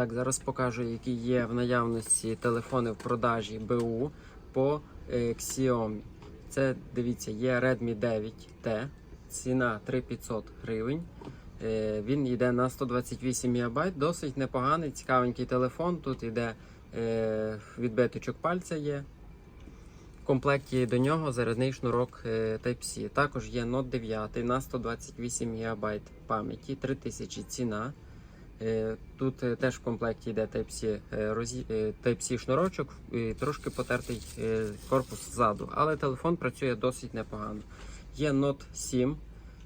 Так, зараз покажу, які є в наявності телефони в продажі БУ по е, Xiaomi. Це дивіться, є Redmi 9T, ціна 3500 гривень. Е, Він йде на 128 МБ, досить непоганий, цікавенький телефон. Тут йде е, відбиточок пальця є. В комплекті до нього зарядний шнурок Type-C. Також є Note 9 на 128 ГБ пам'яті, 3000 ціна. Е, Тут е, теж в комплекті йде Type-C, е, шнурочок і трошки потертий корпус ззаду, але телефон працює досить непогано. Є Note 7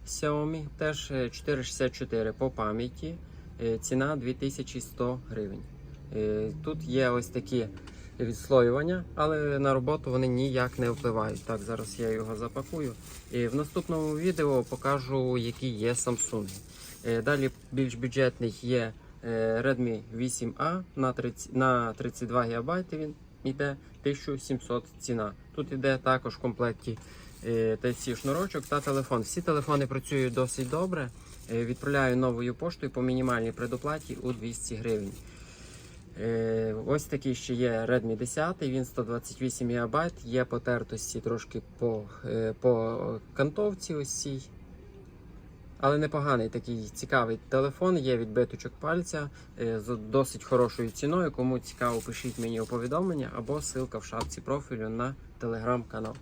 Xiaomi, теж е, 464 по пам'яті, ціна 2100 гривень. Тут є ось такі відслоювання, але на роботу вони ніяк не впливають. Так, зараз я його запакую. І в наступному відео покажу, які є Samsung. Е, Далі більш бюджетний є е, Redmi 8A на 30, на 32 ГБ він йде 1700 ціна. Тут йде також в комплекті е, Type-C шнурочок та телефон. Всі телефони працюють досить добре. Відправляю новою поштою по мінімальній предоплаті у 200 гривень. Ось такий ще є Redmi 10, він 128 ГБ, є потертості трошки по, по кантовці ось цій. Але непоганий такий цікавий телефон, є відбиточок пальця е, з досить хорошою ціною. Кому цікаво, пишіть мені у повідомлення або ссылка в шапці профілю на телеграм-канал.